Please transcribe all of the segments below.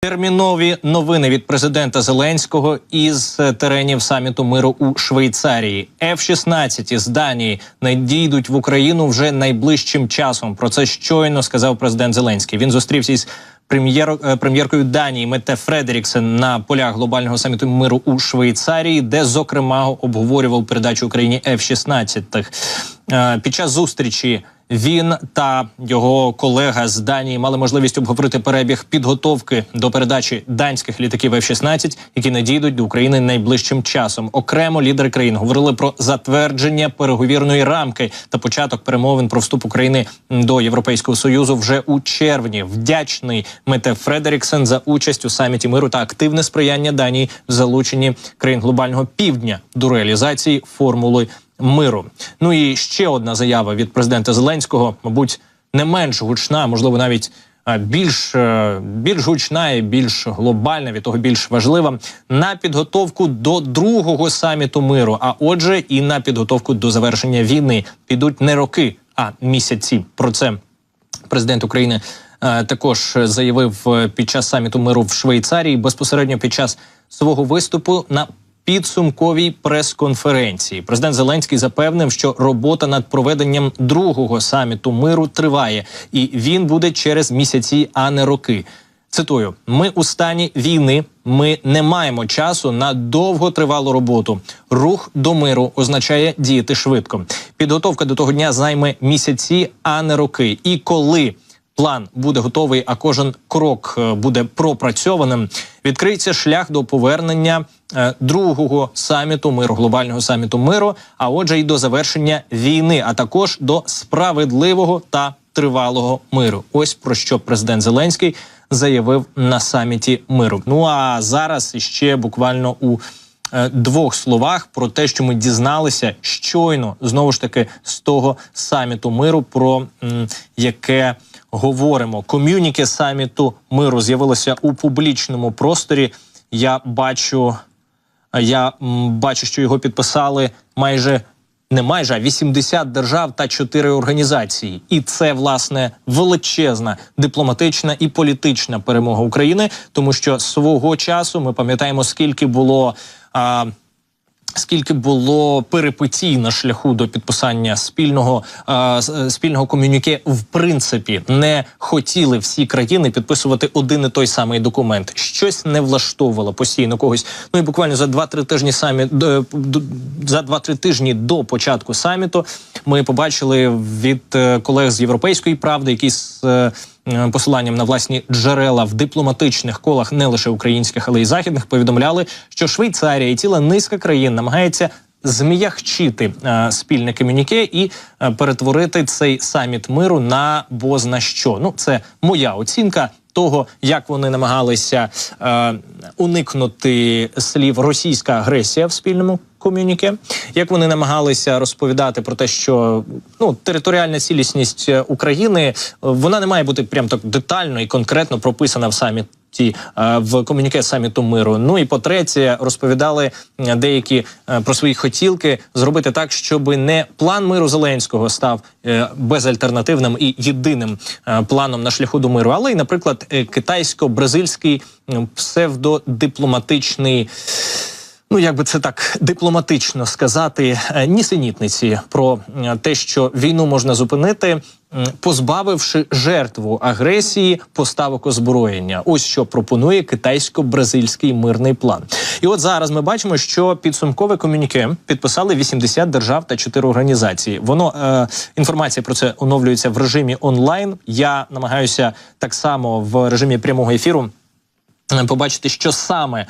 Термінові новини від президента Зеленського із е, теренів саміту миру у Швейцарії. F-16 з Данії надійдуть в Україну вже найближчим часом. Про це щойно сказав президент Зеленський. Він зустрівся із прем'єр е, прем'єркою Данії Мете Фредеріксен на полях глобального саміту миру у Швейцарії, де зокрема обговорював передачу Україні F-16. Е, Під час зустрічі. Він та його колега з Данії мали можливість обговорити перебіг підготовки до передачі данських літаків F-16, які надійдуть до України найближчим часом. Окремо лідери країн говорили про затвердження переговірної рамки та початок перемовин про вступ України до Європейського союзу вже у червні. Вдячний Мете Фредеріксен за участь у саміті миру та активне сприяння Данії в залученні країн глобального півдня до реалізації формули миру. Ну і ще одна заява від президента Зеленського, мабуть, не менш гучна, можливо, навіть більш, е, більш гучна і більш глобальна, від того більш важлива на підготовку до другого саміту миру. А отже, і на підготовку до завершення війни підуть не роки, а місяці. Про це президент України. е, Також заявив е, під час саміту миру в Швейцарії безпосередньо під час свого виступу на підсумковій прес-конференції. Президент Зеленський запевнив, що робота над проведенням другого саміту миру триває, і він буде через місяці, а не роки. Цитую: ми у стані війни. Ми не маємо часу на довготривалу роботу. Рух до миру означає діяти швидко. Підготовка до того дня займе місяці, а не роки. І коли план буде готовий, а кожен крок е, буде пропрацьованим. Відкриється шлях до повернення е, другого саміту миру, глобального саміту миру. А отже, й до завершення війни, а також до справедливого та тривалого миру. Ось про що президент Зеленський заявив на саміті миру. Ну а зараз ще буквально у двох словах про те, що ми дізналися щойно знову ж таки з того саміту миру, про яке говоримо. Ком'юніке саміту миру з'явилося у публічному просторі. Я бачу, я м, бачу, що його підписали майже. Не майже а 80 держав та 4 організації, і це власне величезна дипломатична і політична перемога України, тому що свого часу ми пам'ятаємо, скільки було. А, Скільки було перипетій на шляху до підписання спільного с- спільного ком'юніке, в принципі, не хотіли всі країни підписувати один і той самий документ. Щось не влаштовувало постійно когось. Ну і буквально за 2-3 тижні самі до- за 2-3 тижні до початку саміту ми побачили від е, колег з європейської правди, які з е, посиланням на власні джерела в дипломатичних колах, не лише українських, але й західних, повідомляли, що Швейцарія і ціла низка країн намагається зм'ягчити е, спільне комюніке і е, перетворити цей саміт миру на бозна що. Ну, це моя оцінка. Того, як вони намагалися е, уникнути слів російська агресія в спільному ком'юніке, як вони намагалися розповідати про те, що ну територіальна цілісність е, України е, вона не має бути прям так детально і конкретно прописана в саміті. е, В ком'юніке саміту миру. Ну і по-третє, розповідали е, деякі про свої хотілки зробити так, щоб не план миру Зеленського став безальтернативним і єдиним планом на шляху до миру, але й, наприклад, китайсько-бразильський псевдодипломатичний ну як би це так дипломатично сказати, е, нісенітниці про е, те, що війну можна зупинити, позбавивши жертву агресії поставок озброєння. Ось що пропонує китайсько-бразильський мирний план. І от зараз ми бачимо, що підсумкове комюніке підписали 80 держав та 4 організації. Воно е, інформація про це оновлюється в режимі онлайн. Я намагаюся так само в режимі прямого ефіру е, побачити, що саме,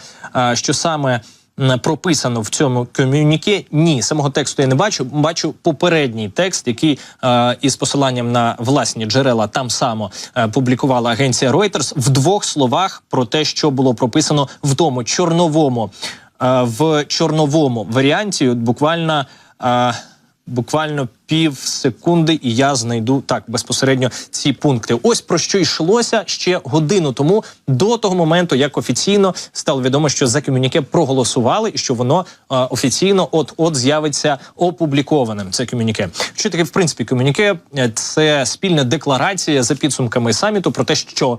що саме. М, Прописано в цьому ком'юніке. Ні, самого тексту я не бачу. Бачу попередній текст, який е, із посиланням на власні джерела там само е, публікувала агенція Reuters в двох словах про те, що було прописано в тому чорновому е, в чорновому варіанті. От буквально. Е, Буквально пів секунди, і я знайду так безпосередньо ці пункти. Ось про що йшлося ще годину тому, до того моменту, як офіційно стало відомо, що за комюніке проголосували, і що воно е, офіційно от от з'явиться опублікованим. Це комюніке. Що таке в принципі комюніке? Е, Це спільна декларація за підсумками саміту про те, що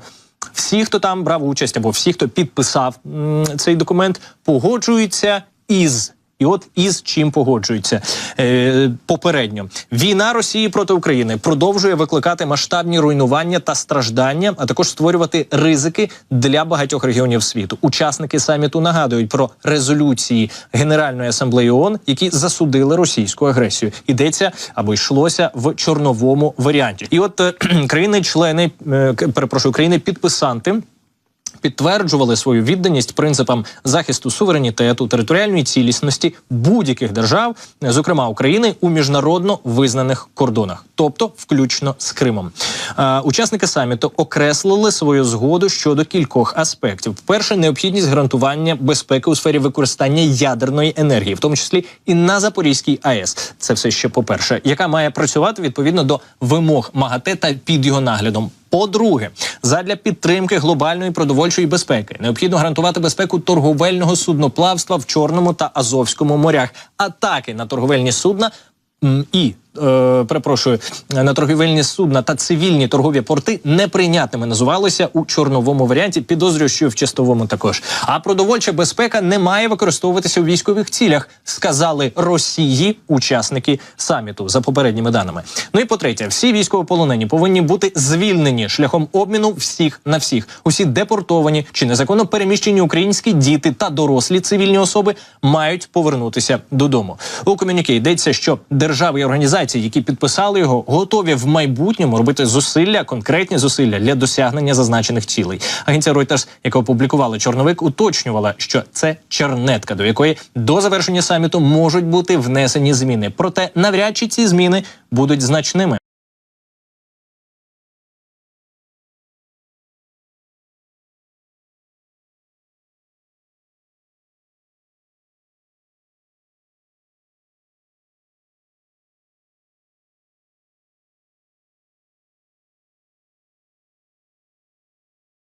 всі, хто там брав участь, або всі, хто підписав м, цей документ, погоджуються із. І от із чим погоджуються е, попередньо війна Росії проти України продовжує викликати масштабні руйнування та страждання, а також створювати ризики для багатьох регіонів світу. Учасники саміту нагадують про резолюції Генеральної асамблеї ООН, які засудили російську агресію. Йдеться або йшлося в чорновому варіанті. І от е, країни-члени, е, перепрошую, країни-підписанти підтверджували свою відданість принципам захисту суверенітету, територіальної цілісності будь-яких держав, зокрема України, у міжнародно визнаних кордонах, тобто включно з Кримом. Учасники саміту окреслили свою згоду щодо кількох аспектів: перше необхідність гарантування безпеки у сфері використання ядерної енергії, в тому числі і на Запорізькій АЕС. Це все ще по перше, яка має працювати відповідно до вимог МАГАТЕ та під його наглядом. По-друге, задля підтримки глобальної продовольчої безпеки необхідно гарантувати безпеку торговельного судноплавства в Чорному та Азовському морях. Атаки на торговельні судна і е, перепрошую на торговельні судна та цивільні торгові порти неприйнятними називалися у чорновому варіанті. Підозрюю, що в чистовому також. А продовольча безпека не має використовуватися у військових цілях, сказали Росії учасники саміту за попередніми даними. Ну і по третє, всі військовополонені повинні бути звільнені шляхом обміну всіх на всіх. Усі депортовані чи незаконно переміщені українські діти та дорослі цивільні особи мають повернутися додому. У комюніке йдеться, що держави і організації, які підписали його, готові в майбутньому робити зусилля, конкретні зусилля для досягнення зазначених цілей. Агенція Reuters, яка опублікувала чорновик, уточнювала, що це чернетка, до якої до завершення саміту можуть бути внесені зміни. Проте навряд чи ці зміни будуть значними.